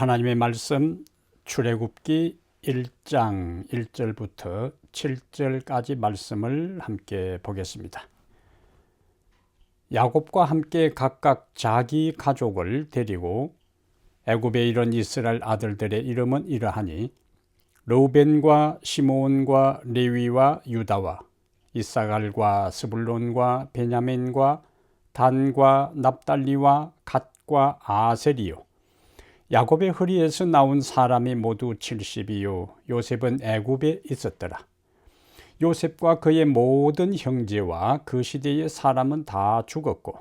하나님의 말씀 출애굽기 1장 1절부터 7절까지 말씀을 함께 보겠습니다. 야곱과 함께 각각 자기 가족을 데리고 애굽에 이른 이스라엘 아들들의 이름은 이러하니 르우벤과 시므온과 레위와 유다와 이사갈과 스불론과 베냐민과 단과 납달리와 갓과 아셀이요 야곱의 허리에서 나온 사람이 모두 70이요 요셉은 애굽에 있었더라. 요셉과 그의 모든 형제와 그 시대의 사람은 다 죽었고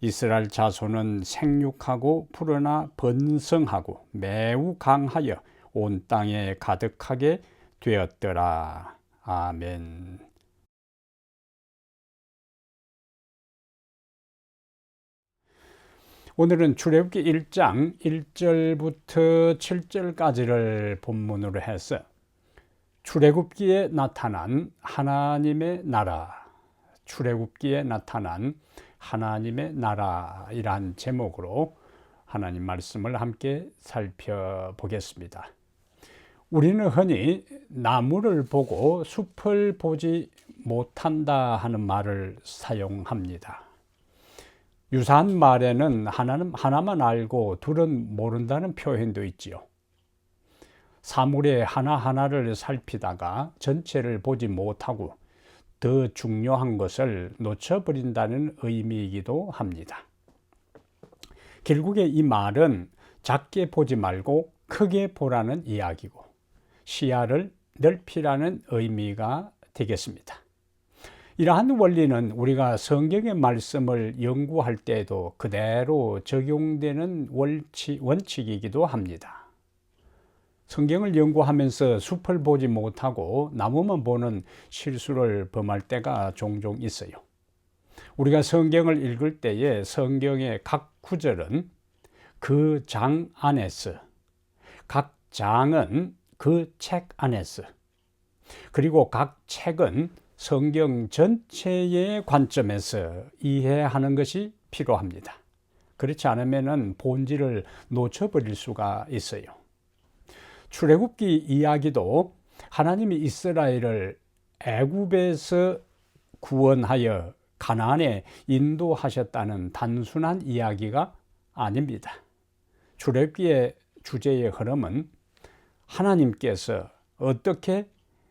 이스라엘 자손은 생육하고 푸르나 번성하고 매우 강하여 온 땅에 가득하게 되었더라. 아멘. 오늘은 출애굽기 1장 1절부터 7절까지를 본문으로 해서 출애굽기에 나타난 하나님의 나라, 출애굽기에 나타난 하나님의 나라이란 제목으로 하나님 말씀을 함께 살펴보겠습니다. 우리는 흔히 나무를 보고 숲을 보지 못한다 하는 말을 사용합니다. 유사한 말에는 하나는 하나만 알고 둘은 모른다는 표현도 있지요. 사물의 하나하나를 살피다가 전체를 보지 못하고 더 중요한 것을 놓쳐버린다는 의미이기도 합니다. 결국에 이 말은 작게 보지 말고 크게 보라는 이야기고 시야를 넓히라는 의미가 되겠습니다. 이러한 원리는 우리가 성경의 말씀을 연구할 때에도 그대로 적용되는 원칙, 원칙 이기도 합니다. 성경을 연구하면서 숲을 보지 못하고 나무만 보는 실수를 범할 때가 종종 있어요. 우리가 성경을 읽을 때에 성경의 각 구절은 그 장 안에서, 각 장은 그 책 안에서, 그리고 각 책은 성경 전체의 관점에서 이해하는 것이 필요합니다. 그렇지 않으면 본질을 놓쳐버릴 수가 있어요. 출애굽기 이야기도 하나님이 이스라엘을 애굽에서 구원하여 가나안에 인도하셨다는 단순한 이야기가 아닙니다. 출애굽기의 주제의 흐름은 하나님께서 어떻게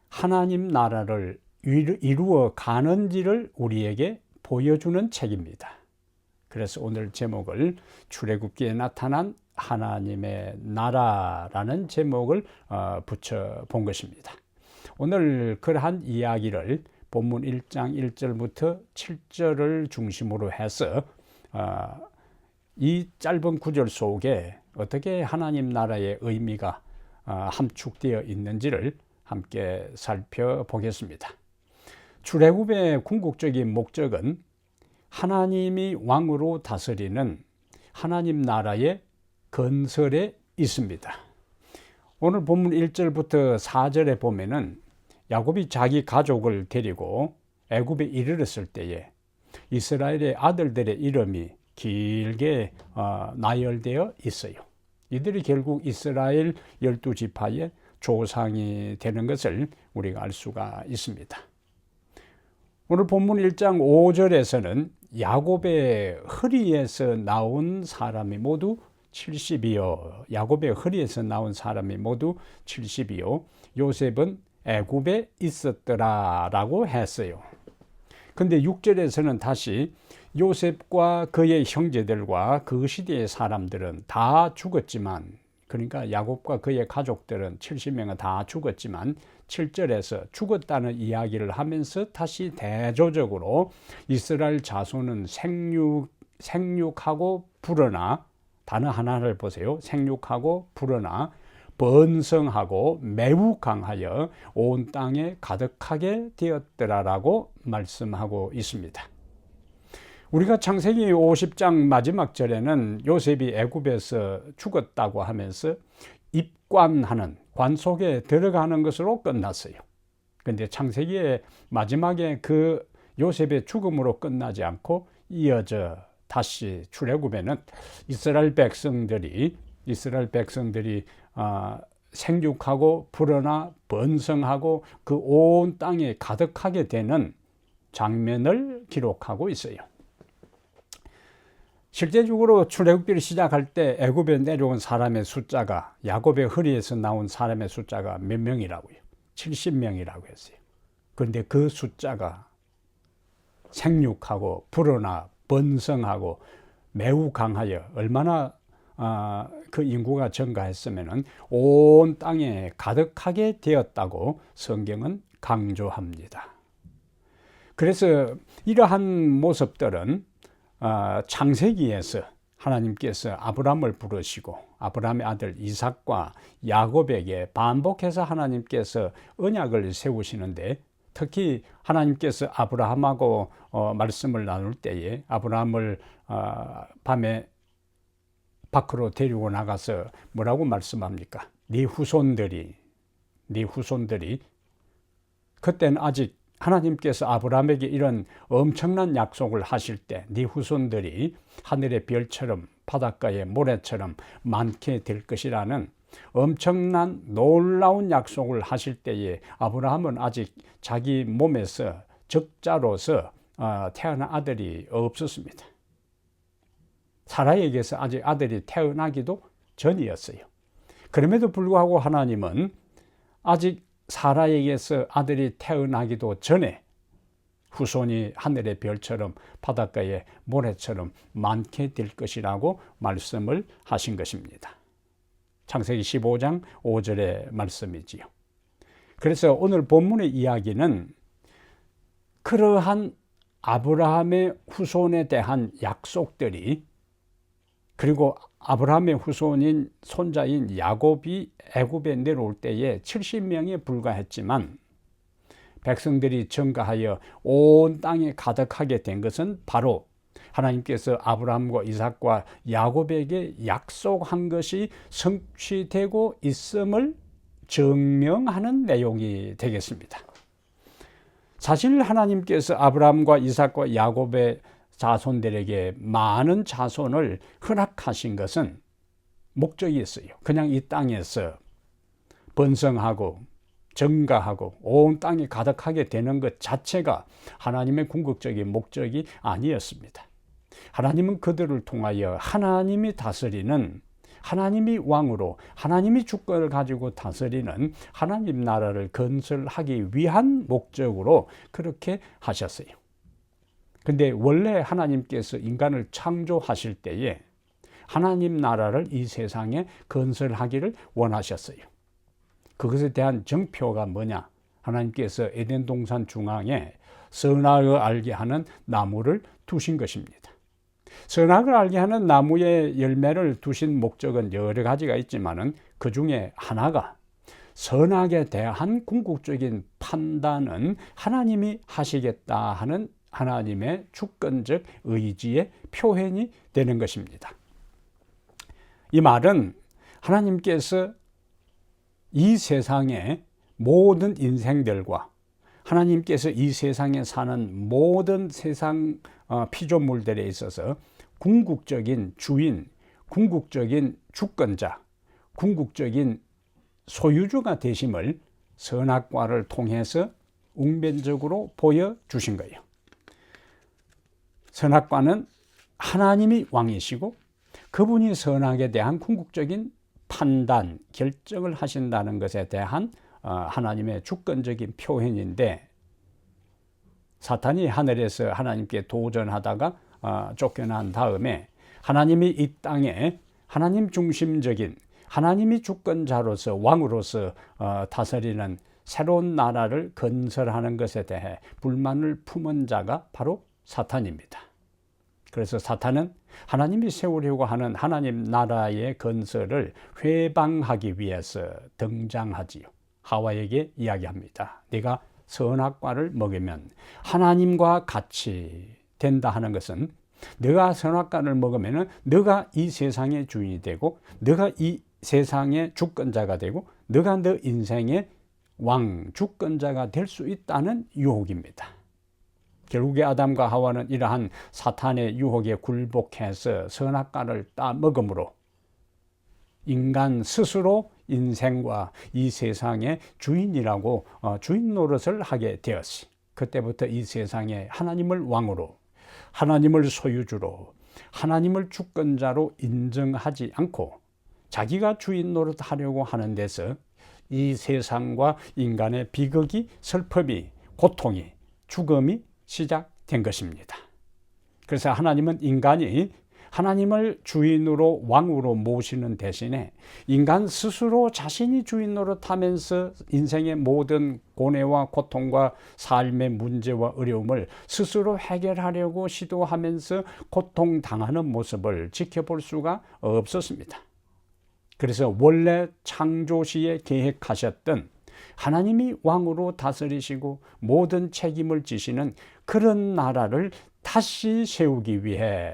하나님 나라를 이루어 가는지를 우리에게 보여주는 책입니다. 그래서 오늘 제목을 출애굽기에 나타난 하나님의 나라라는 제목을 어, 붙여 본 것입니다. 오늘 그러한 이야기를 본문 1장 1절부터 7절을 중심으로 해서 어, 이 짧은 구절 속에 어떻게 하나님 나라의 의미가 어, 함축되어 있는지를 함께 살펴보겠습니다. 출애굽의 궁극적인 목적은 하나님이 왕으로 다스리는 하나님 나라의 건설에 있습니다. 오늘 본문 1절부터 4절에 보면은 야곱이 자기 가족을 데리고 애굽에 이르렀을 때에 이스라엘의 아들들의 이름이 길게 어, 나열되어 있어요. 이들이 결국 이스라엘 열두 지파의 조상이 되는 것을 우리가 알 수가 있습니다. 오늘 본문 1장 5절에서는 야곱의 허리에서 나온 사람이 모두 70이요. 야곱의 허리에서 나온 사람이 모두 70이요. 요셉은 애굽에 있었더라라고 했어요. 근데 6절에서는 다시 요셉과 그의 형제들과 그 시대의 사람들은 다 죽었지만 그러니까 야곱과 그의 가족들은 70명은 다 죽었지만 7절에서 죽었다는 이야기를 하면서 다시 대조적으로 이스라엘 자손은 생육, 생육하고 불어나 단어 하나를 보세요. 생육하고 불어나 번성하고 매우 강하여 온 땅에 가득하게 되었더라라고 말씀하고 있습니다. 우리가 창세기 50장 마지막 절에는 요셉이 애굽에서 죽었다고 하면서 입관하는 관 속에 들어가는 것으로 끝났어요. 근데 창세기의 마지막에 그 요셉의 죽음으로 끝나지 않고 이어져 다시 출애굽에는 이스라엘 백성들이 이스라엘 백성들이 아, 생육하고 불어나 번성하고 그 온 땅에 가득하게 되는 장면을 기록하고 있어요. 실제적으로 출애굽기를 시작할 때 애굽에 내려온 사람의 숫자가 야곱의 허리에서 나온 사람의 숫자가 몇 명이라고요? 70명이라고 했어요. 그런데 그 숫자가 생육하고 불어나 번성하고 매우 강하여 얼마나 어, 그 인구가 증가했으면 온 땅에 가득하게 되었다고 성경은 강조합니다. 그래서 이러한 모습들은 어, 창세기에서 하나님께서 아브라함을 부르시고 아브라함의 아들 이삭과 야곱에게 반복해서 하나님께서 언약을 세우시는데 특히 하나님께서 아브라함하고 어, 말씀을 나눌 때에 아브라함을 어, 밤에 밖으로 데리고 나가서 뭐라고 말씀합니까? 네 후손들이 네 후손들이 그때는 아직 하나님께서 아브라함에게 이런 엄청난 약속을 하실 때 네 후손들이 하늘의 별처럼 바닷가의 모래처럼 많게 될 것이라는 엄청난 놀라운 약속을 하실 때에 아브라함은 아직 자기 몸에서 적자로서 어, 태어난 아들이 없었습니다. 사라에게서 아직 아들이 태어나기도 전이었어요. 그럼에도 불구하고 하나님은 아직 사라에게서 아들이 태어나기도 전에 후손이 하늘의 별처럼 바닷가의 모래처럼 많게 될 것이라고 말씀을 하신 것입니다. 창세기 15장 5절의 말씀이지요. 그래서 오늘 본문의 이야기는 그러한 아브라함의 후손에 대한 약속들이 그리고 아브라함의 후손인 손자인 야곱이 애굽에 내려올 때에 70명에 불과했지만 백성들이 증가하여 온 땅에 가득하게 된 것은 바로 하나님께서 아브라함과 이삭과 야곱에게 약속한 것이 성취되고 있음을 증명하는 내용이 되겠습니다. 사실 하나님께서 아브라함과 이삭과 야곱의 자손들에게 많은 자손을 허락하신 것은 목적이 있어요. 그냥 이 땅에서 번성하고 증가하고 온 땅이 가득하게 되는 것 자체가 하나님의 궁극적인 목적이 아니었습니다. 하나님은 그들을 통하여 하나님이 다스리는 하나님이 왕으로 하나님이 주권을 가지고 다스리는 하나님 나라를 건설하기 위한 목적으로 그렇게 하셨어요. 근데 원래 하나님께서 인간을 창조하실 때에 하나님 나라를 이 세상에 건설하기를 원하셨어요. 그것에 대한 정표가 뭐냐? 하나님께서 에덴 동산 중앙에 선악을 알게 하는 나무를 두신 것입니다. 선악을 알게 하는 나무의 열매를 두신 목적은 여러 가지가 있지만은 그 중에 하나가 선악에 대한 궁극적인 판단은 하나님이 하시겠다 하는 하나님의 주권적 의지의 표현이 되는 것입니다. 이 말은 하나님께서 이 세상의 모든 인생들과 하나님께서 이 세상에 사는 모든 세상 어, 피조물들에 있어서 궁극적인 주인, 궁극적인 주권자, 궁극적인 소유주가 되심을 선악과를 통해서 웅변적으로 보여주신 거예요. 선악과는 하나님이 왕이시고 그분이 선악에 대한 궁극적인 판단, 결정을 하신다는 것에 대한 어, 하나님의 주권적인 표현인데 사탄이 하늘에서 하나님께 도전하다가 어, 쫓겨난 다음에 하나님이 이 땅에 하나님 중심적인 하나님이 주권자로서 왕으로서 어, 다스리는 새로운 나라를 건설하는 것에 대해 불만을 품은 자가 바로 사탄입니다. 그래서 사탄은 하나님이 세우려고 하는 하나님 나라의 건설을 회방하기 위해서 등장하지요. 하와에게 이야기합니다. 네가 선악과를 먹으면 하나님과 같이 된다 하는 것은 네가 선악과를 먹으면 네가 이 세상의 주인이 되고 네가 이 세상의 주권자가 되고 네가 너 인생의 왕 주권자가 될 수 있다는 유혹입니다. 결국에 아담과 하와는 이러한 사탄의 유혹에 굴복해서 선악과를 따 먹음으로 인간 스스로 인생과 이 세상의 주인이라고 어, 주인 노릇을 하게 되었지. 그때부터 이 세상에 하나님을 왕으로, 하나님을 소유주로, 하나님을 주권자로 인정하지 않고 자기가 주인 노릇 하려고 하는 데서 이 세상과 인간의 비극이, 슬픔이, 고통이, 죽음이 시작된 것입니다. 그래서 하나님은 인간이 하나님을 주인으로 왕으로 모시는 대신에 인간 스스로 자신이 주인 노릇하면서 인생의 모든 고뇌와 고통과 삶의 문제와 어려움을 스스로 해결하려고 시도하면서 고통당하는 모습을 지켜볼 수가 없었습니다. 그래서 원래 창조시에 계획하셨던 하나님이 왕으로 다스리시고 모든 책임을 지시는 그런 나라를 다시 세우기 위해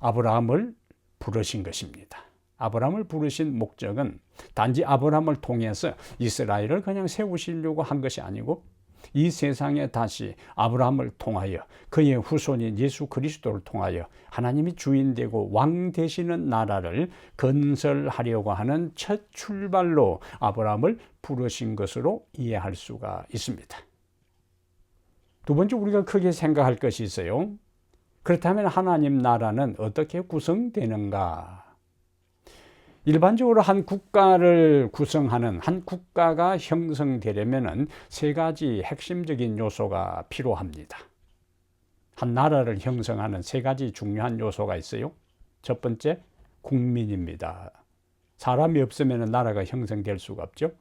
아브라함을 부르신 것입니다. 아브라함을 부르신 목적은 단지 아브라함을 통해서 이스라엘을 그냥 세우시려고 한 것이 아니고 이 세상에 다시 아브라함을 통하여 그의 후손인 예수 그리스도를 통하여 하나님이 주인 되고 왕 되시는 나라를 건설하려고 하는 첫 출발로 아브라함을 부르신 것으로 이해할 수가 있습니다. 두 번째 우리가 크게 생각할 것이 있어요. 그렇다면 하나님 나라는 어떻게 구성되는가? 일반적으로 한 국가를 구성하는 한 국가가 형성되려면 세 가지 핵심적인 요소가 필요합니다. 한 나라를 형성하는 세 가지 중요한 요소가 있어요. 첫 번째, 국민입니다. 사람이 없으면 나라가 형성될 수가 없죠.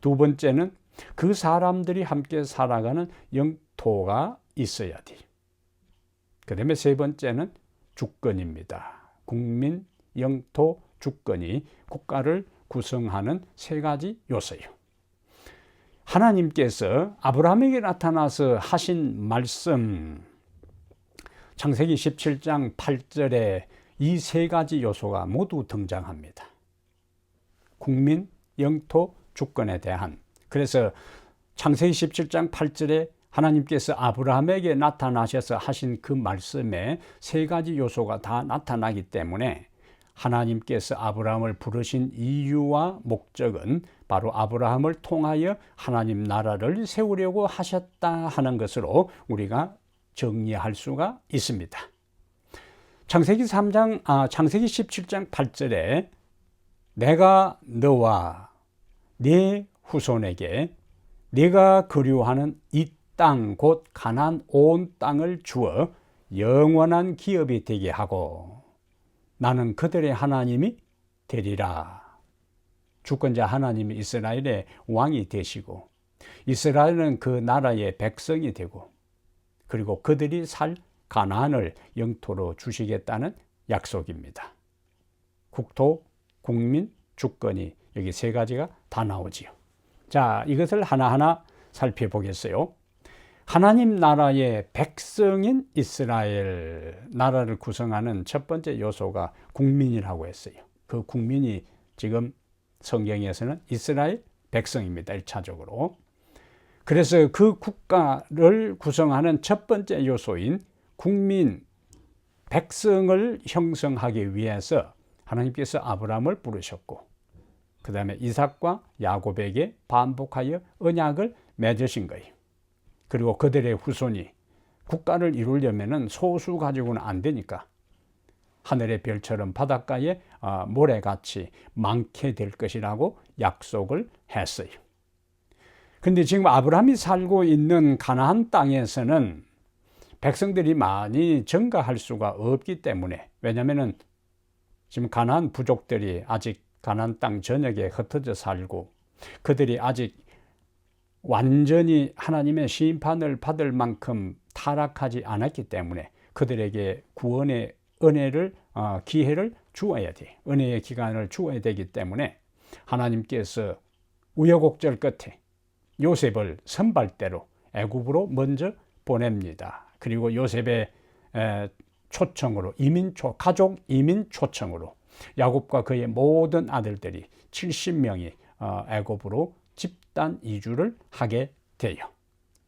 두 번째는 그 사람들이 함께 살아가는 영토가 있어야 돼요. 그 다음에 세 번째는 주권입니다. 국민, 영토, 주권이 국가를 구성하는 세 가지 요소예요. 하나님께서 아브라함에게 나타나서 하신 말씀, 창세기 17장 8절에 이 세 가지 요소가 모두 등장합니다. 국민, 영토, 주권에 대한. 그래서 창세기 17장 8절에 하나님께서 아브라함에게 나타나셔서 하신 그 말씀에 세 가지 요소가 다 나타나기 때문에 하나님께서 아브라함을 부르신 이유와 목적은 바로 아브라함을 통하여 하나님 나라를 세우려고 하셨다 하는 것으로 우리가 정리할 수가 있습니다. 창세기 3장, 아, 창세기 17장 8절에 내가 너와 네 후손에게 네가 그리워하는 이 땅 곧 가난 온 땅을 주어 영원한 기업이 되게 하고 나는 그들의 하나님이 되리라. 주권자 하나님이 이스라엘의 왕이 되시고 이스라엘은 그 나라의 백성이 되고 그리고 그들이 살 가나안을 영토로 주시겠다는 약속입니다. 국토, 국민, 주권이 여기 세 가지가 다 나오지요. 자, 이것을 하나하나 살펴보겠어요. 하나님 나라의 백성인 이스라엘 나라를 구성하는 첫 번째 요소가 국민이라고 했어요. 그 국민이 지금 성경에서는 이스라엘 백성입니다. 1차적으로. 그래서 그 국가를 구성하는 첫 번째 요소인 국민, 백성을 형성하기 위해서 하나님께서 아브라함을 부르셨고, 그 다음에 이삭과 야곱에게 반복하여 언약을 맺으신 거예요. 그리고 그들의 후손이 국가를 이루려면 소수 가지고는 안 되니까 하늘의 별처럼 바닷가에 아, 모래같이 많게 될 것이라고 약속을 했어요. 근데 지금 아브라함이 살고 있는 가나안 땅에서는 백성들이 많이 증가할 수가 없기 때문에 왜냐하면 지금 가나안 부족들이 아직 가나안 땅 전역에 흩어져 살고 그들이 아직 완전히 하나님의 심판을 받을 만큼 타락하지 않았기 때문에 그들에게 구원의 은혜를 어, 기회를 주어야 돼. 은혜의 기간을 주어야 되기 때문에 하나님께서 우여곡절 끝에 요셉을 선발대로 애굽으로 먼저 보냅니다. 그리고 요셉의 초청으로 이민 초 가족 이민 초청으로 야곱과 그의 모든 아들들이 70명이 어, 애굽으로 집단 이주를 하게 돼요.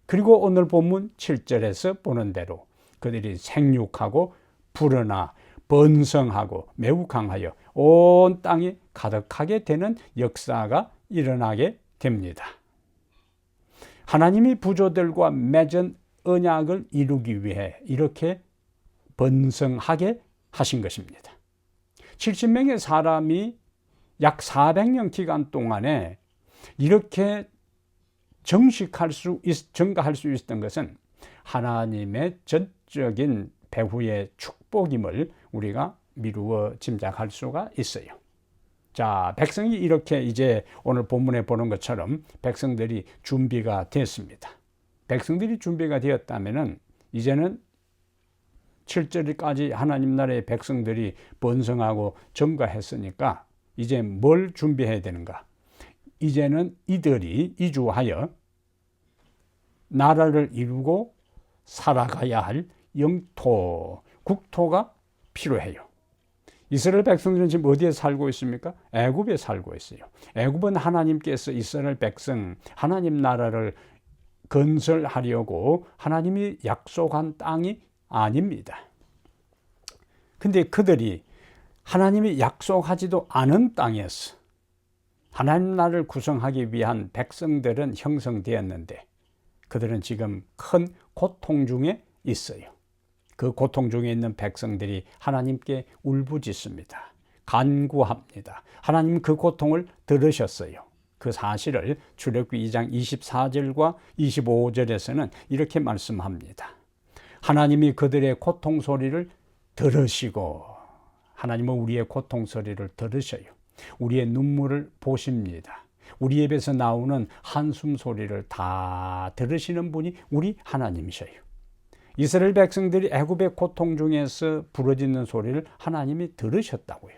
그리고 오늘 본문 7절에서 보는 대로 그들이 생육하고 불어나 번성하고 매우 강하여 온 땅이 가득하게 되는 역사가 일어나게 됩니다. 하나님이 부조들과 맺은 언약을 이루기 위해 이렇게 번성하게 하신 것입니다. 70명의 사람이 약 400년 기간 동안에 이렇게 정식할 수 있, 증가할 수 있었던 것은 하나님의 전적인 배후의 축복임을 우리가 미루어 짐작할 수가 있어요. 자, 백성이 이렇게 이제 오늘 본문에 보는 것처럼 백성들이 준비가 됐습니다. 백성들이 준비가 되었다면은 이제는 7절까지 하나님 나라의 백성들이 번성하고 증가했으니까 이제 뭘 준비해야 되는가? 이제는 이들이 이주하여 나라를 이루고 살아가야 할 영토, 국토가 필요해요. 이스라엘 백성들은 지금 어디에 살고 있습니까? 애굽에 살고 있어요. 애굽은 하나님께서 이스라엘 백성, 하나님 나라를 건설하려고 하나님이 약속한 땅이 아닙니다. 근데 그들이 하나님이 약속하지도 않은 땅에서 하나님 나라를 구성하기 위한 백성들은 형성되었는데 그들은 지금 큰 고통 중에 있어요. 그 고통 중에 있는 백성들이 하나님께 울부짖습니다. 간구합니다. 하나님 그 고통을 들으셨어요. 그 사실을 출애굽기 2장 24절과 25절에서는 이렇게 말씀합니다. 하나님이 그들의 고통 소리를 들으시고 하나님은 우리의 고통 소리를 들으셔요. 우리의 눈물을 보십니다. 우리 입에서 나오는 한숨 소리를 다 들으시는 분이 우리 하나님이셔요. 이스라엘 백성들이 애굽의 고통 중에서 부러지는 소리를 하나님이 들으셨다고요.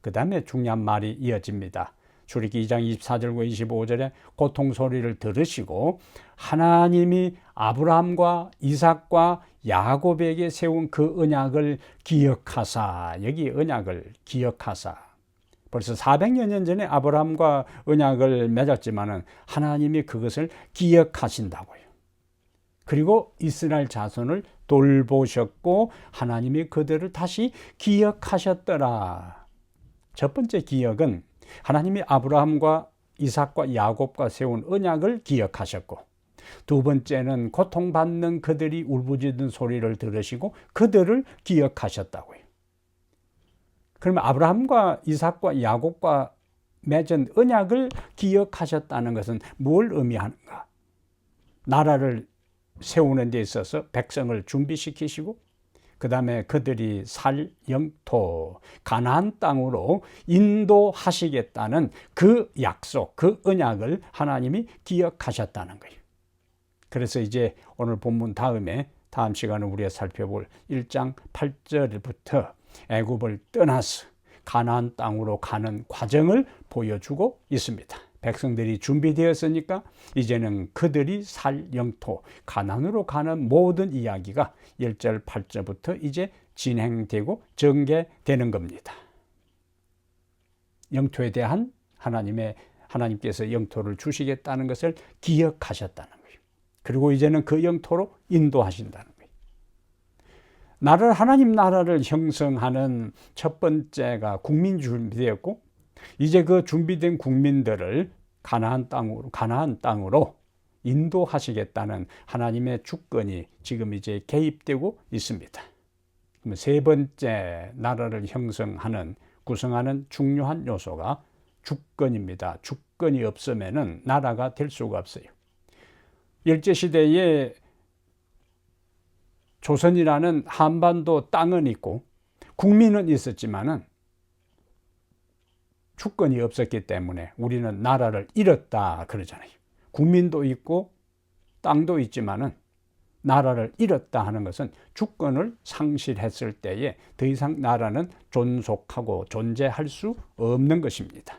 그 다음에 중요한 말이 이어집니다. 출애기 2장 24절과 25절에 고통 소리를 들으시고 하나님이 아브라함과 이삭과 야곱에게 세운 그 언약을 기억하사 여기 언약을 기억하사 벌써 400여 년 전에 아브라함과 언약을 맺었지만은 하나님이 그것을 기억하신다고요. 그리고 이스라엘 자손을 돌보셨고 하나님이 그들을 다시 기억하셨더라. 첫 번째 기억은 하나님이 아브라함과 이삭과 야곱과 세운 언약을 기억하셨고 두 번째는 고통받는 그들이 울부짖는 소리를 들으시고 그들을 기억하셨다고요. 그러면 아브라함과 이삭과 야곱과 맺은 언약을 기억하셨다는 것은 뭘 의미하는가? 나라를 세우는 데 있어서 백성을 준비시키시고 그 다음에 그들이 살 영토 가나안 땅으로 인도하시겠다는 그 약속, 그 언약을 하나님이 기억하셨다는 거예요. 그래서 이제 오늘 본문 다음에 다음 시간에 우리가 살펴볼 1장 8절부터 애굽을 떠나서 가나안 땅으로 가는 과정을 보여주고 있습니다. 백성들이 준비되었으니까 이제는 그들이 살 영토 가난으로 가는 모든 이야기가 1절 8절부터 이제 진행되고 전개되는 겁니다. 영토에 대한 하나님의 하나님께서 영토를 주시겠다는 것을 기억하셨다는 거예요. 그리고 이제는 그 영토로 인도하신다는. 나를 하나님 나라를 형성하는 첫 번째가 국민 준비되었고 이제 그 준비된 국민들을 가나안 땅으로 가나안 땅으로 인도하시겠다는 하나님의 주권이 지금 이제 개입되고 있습니다. 세 번째 나라를 형성하는 구성하는 중요한 요소가 주권입니다. 주권이 없으면은 나라가 될 수가 없어요. 일제 시대에 조선이라는 한반도 땅은 있고 국민은 있었지만은 주권이 없었기 때문에 우리는 나라를 잃었다 그러잖아요. 국민도 있고 땅도 있지만은 나라를 잃었다 하는 것은 주권을 상실했을 때에 더 이상 나라는 존속하고 존재할 수 없는 것입니다.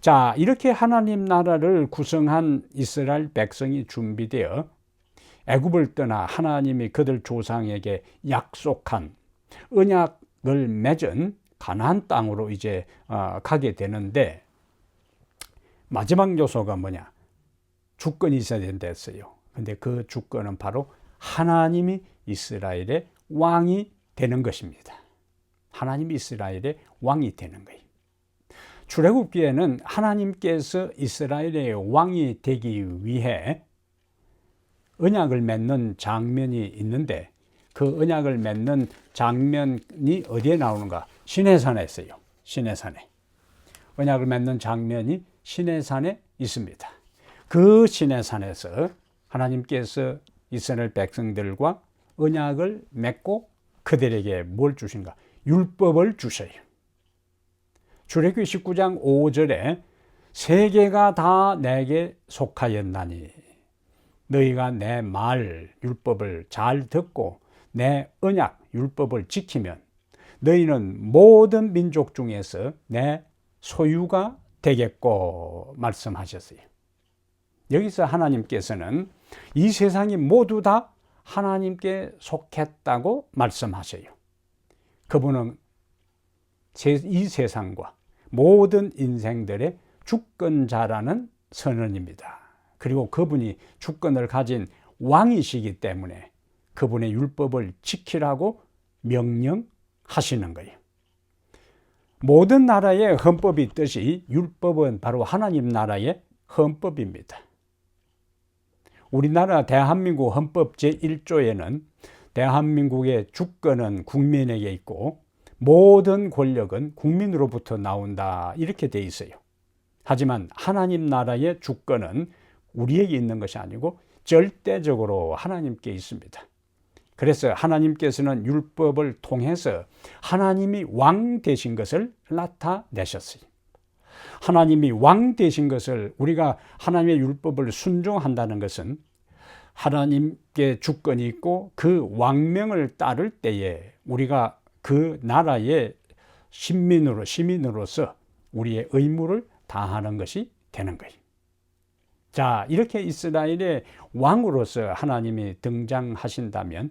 자, 이렇게 하나님 나라를 구성한 이스라엘 백성이 준비되어 애굽을 떠나 하나님이 그들 조상에게 약속한 언약을 맺은 가나안 땅으로 이제 어, 가게 되는데 마지막 요소가 뭐냐? 주권이 있어야 된다 했어요. 근데 그 주권은 바로 하나님이 이스라엘의 왕이 되는 것입니다. 하나님이 이스라엘의 왕이 되는 거예요. 출애굽기에는 하나님께서 이스라엘의 왕이 되기 위해 언약을 맺는 장면이 있는데 그 언약을 맺는 장면이 어디에 나오는가? 시내산에 있어요. 시내산에. 언약을 맺는 장면이 시내산에 있습니다. 그 시내산에서 하나님께서 이스라엘 백성들과 언약을 맺고 그들에게 뭘 주신가? 율법을 주셔요. 출애굽기 19장 5절에 세계가 다 내게 속하였나니 너희가 내 말 율법을 잘 듣고 내 언약 율법을 지키면 너희는 모든 민족 중에서 내 소유가 되겠고 말씀하셨어요. 여기서 하나님께서는 이 세상이 모두 다 하나님께 속했다고 말씀하셔요. 그분은 이 세상과 모든 인생들의 주권자라는 선언입니다. 그리고 그분이 주권을 가진 왕이시기 때문에 그분의 율법을 지키라고 명령하시는 거예요. 모든 나라의 헌법이 있듯이 율법은 바로 하나님 나라의 헌법입니다. 우리나라 대한민국 헌법 제1조에는 대한민국의 주권은 국민에게 있고 모든 권력은 국민으로부터 나온다 이렇게 돼 있어요. 하지만 하나님 나라의 주권은 우리에게 있는 것이 아니고 절대적으로 하나님께 있습니다. 그래서 하나님께서는 율법을 통해서 하나님이 왕 되신 것을 나타내셨어요. 하나님이 왕 되신 것을 우리가 하나님의 율법을 순종한다는 것은 하나님께 주권이 있고 그 왕명을 따를 때에 우리가 그 나라의 신민으로 시민으로서 우리의 의무를 다하는 것이 되는 거예요. 자, 이렇게 이스라엘의 왕으로서 하나님이 등장하신다면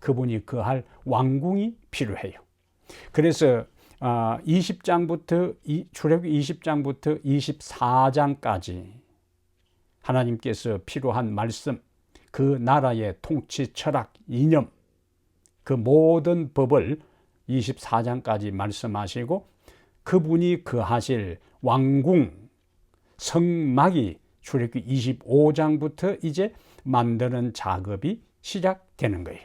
그분이 그할 왕궁이 필요해요. 그래서 20장부터 아, 출애굽 20장부터 24장까지 하나님께서 필요한 말씀, 그 나라의 통치 철학, 이념, 그 모든 법을 24장까지 말씀하시고 그분이 그하실 왕궁, 성막이 출애굽기 25장부터 이제 만드는 작업이 시작되는 거예요.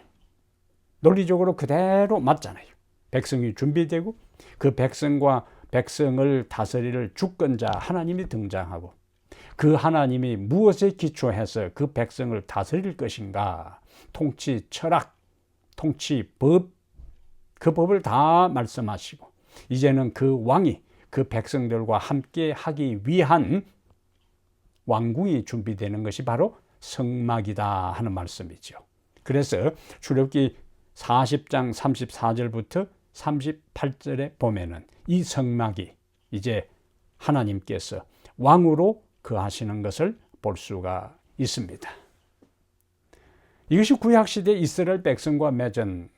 논리적으로 그대로 맞잖아요. 백성이 준비되고 그 백성과 백성을 다스릴 주권자 하나님이 등장하고 그 하나님이 무엇에 기초해서 그 백성을 다스릴 것인가 통치 철학, 통치 법, 그 법을 다 말씀하시고 이제는 그 왕이 그 백성들과 함께 하기 위한 왕궁이 준비되는 것이 바로 성막이다 하는 말씀이죠. 그래서 출애굽기 40장 34절부터 38절에 보면은 이 성막이 이제 하나님께서 왕으로 거하시는 것을 볼 수가 있습니다. 이것이 구약시대 이스라엘 백성과 맺은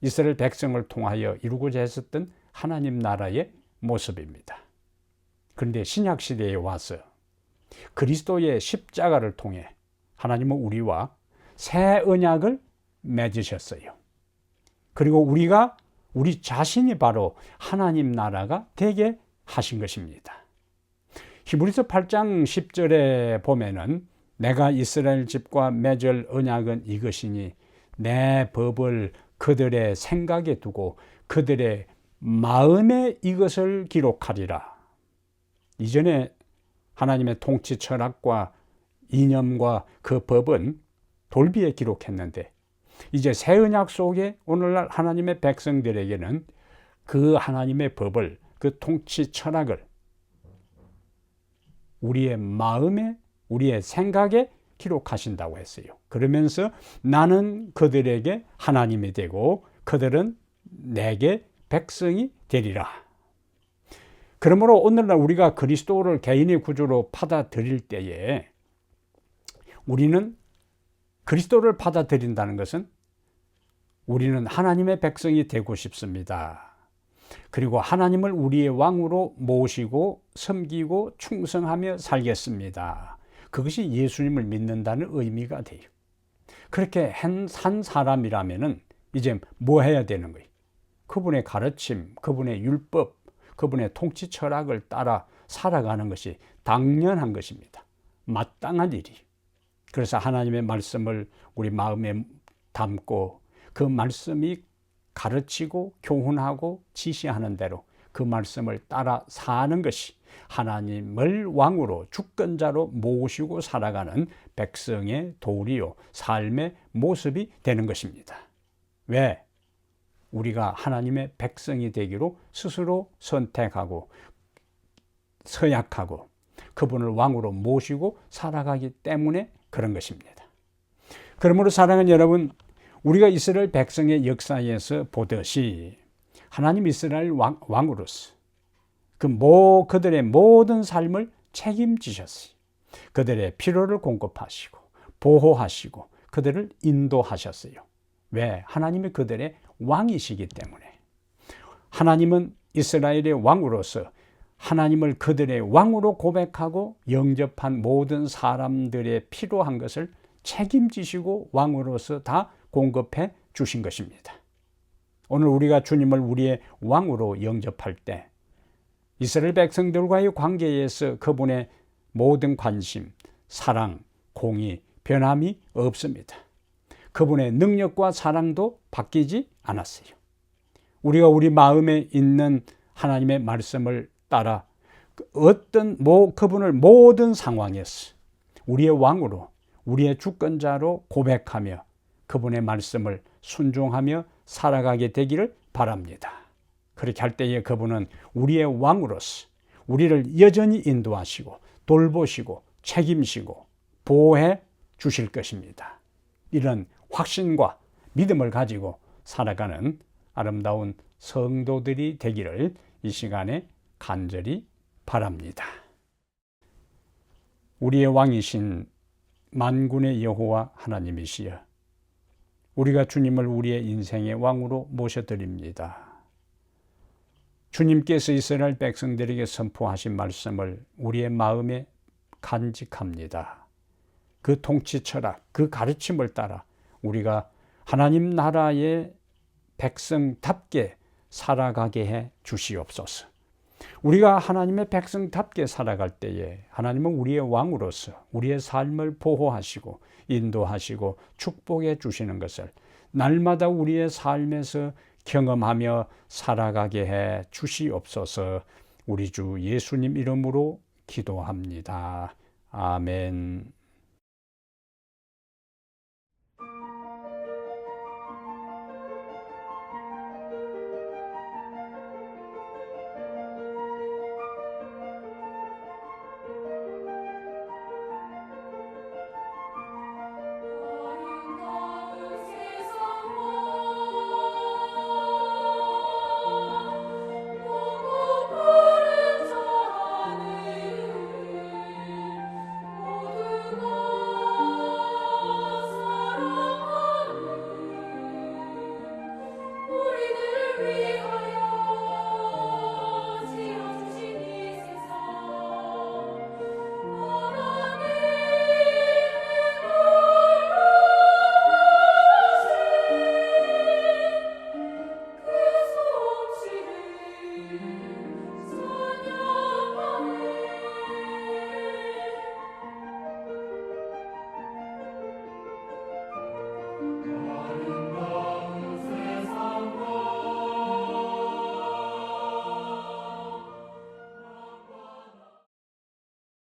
이스라엘 백성을 통하여 이루고자 했었던 하나님 나라의 모습입니다. 그런데 신약시대에 와서 그리스도의 십자가를 통해 하나님은 우리와 새 언약을 맺으셨어요. 그리고 우리가 우리 자신이 바로 하나님 나라가 되게 하신 것입니다. 히브리서 8장 10절에 보면은 내가 이스라엘 집과 맺을 언약은 이것이니 내 법을 그들의 생각에 두고 그들의 마음에 이것을 기록하리라. 이전에 하나님의 통치 철학과 이념과 그 법은 돌비에 기록했는데 이제 새 언약 속에 오늘날 하나님의 백성들에게는 그 하나님의 법을 그 통치 철학을 우리의 마음에 우리의 생각에 기록하신다고 했어요. 그러면서 나는 그들에게 하나님이 되고 그들은 내게 백성이 되리라. 그러므로 오늘날 우리가 그리스도를 개인의 구조로 받아들일 때에 우리는 그리스도를 받아들인다는 것은 우리는 하나님의 백성이 되고 싶습니다. 그리고 하나님을 우리의 왕으로 모시고 섬기고 충성하며 살겠습니다. 그것이 예수님을 믿는다는 의미가 돼요. 그렇게 한 사람이라면 이제 뭐 해야 되는 거예요? 그분의 가르침, 그분의 율법, 그분의 통치 철학을 따라 살아가는 것이 당연한 것입니다. 마땅한 일이. 그래서 하나님의 말씀을 우리 마음에 담고 그 말씀이 가르치고 교훈하고 지시하는 대로 그 말씀을 따라 사는 것이 하나님을 왕으로 주권자로 모시고 살아가는 백성의 도리요 삶의 모습이 되는 것입니다. 왜? 우리가 하나님의 백성이 되기로 스스로 선택하고 서약하고 그분을 왕으로 모시고 살아가기 때문에 그런 것입니다. 그러므로 사랑하는 여러분, 우리가 이스라엘 백성의 역사에서 보듯이 하나님 이스라엘 왕, 왕으로서 그 모, 그들의 모든 삶을 책임지셨어요. 그들의 필요를 공급하시고 보호하시고 그들을 인도하셨어요. 왜? 하나님이 그들의 왕이시기 때문에. 하나님은 이스라엘의 왕으로서 하나님을 그들의 왕으로 고백하고 영접한 모든 사람들의 필요한 것을 책임지시고 왕으로서 다 공급해 주신 것입니다. 오늘 우리가 주님을 우리의 왕으로 영접할 때 이스라엘 백성들과의 관계에서 그분의 모든 관심, 사랑, 공의, 변함이 없습니다. 그분의 능력과 사랑도 바뀌지 않았어요. 우리가 우리 마음에 있는 하나님의 말씀을 따라 어떤 모 그분을 모든 상황에서 우리의 왕으로 우리의 주권자로 고백하며 그분의 말씀을 순종하며 살아가게 되기를 바랍니다. 그렇게 할 때에 그분은 우리의 왕으로서 우리를 여전히 인도하시고 돌보시고 책임지고 보호해 주실 것입니다. 이런 확신과 믿음을 가지고 살아가는 아름다운 성도들이 되기를 이 시간에 간절히 바랍니다. 우리의 왕이신 만군의 여호와 하나님이시여 우리가 주님을 우리의 인생의 왕으로 모셔드립니다. 주님께서 이스라엘 백성들에게 선포하신 말씀을 우리의 마음에 간직합니다. 그 통치 철학, 그 가르침을 따라 우리가 하나님 나라의 백성답게 살아가게 해 주시옵소서. 우리가 하나님의 백성답게 살아갈 때에 하나님은 우리의 왕으로서 우리의 삶을 보호하시고 인도하시고 축복해 주시는 것을 날마다 우리의 삶에서 경험하며 살아가게 해 주시옵소서 우리 주 예수님 이름으로 기도합니다. 아멘.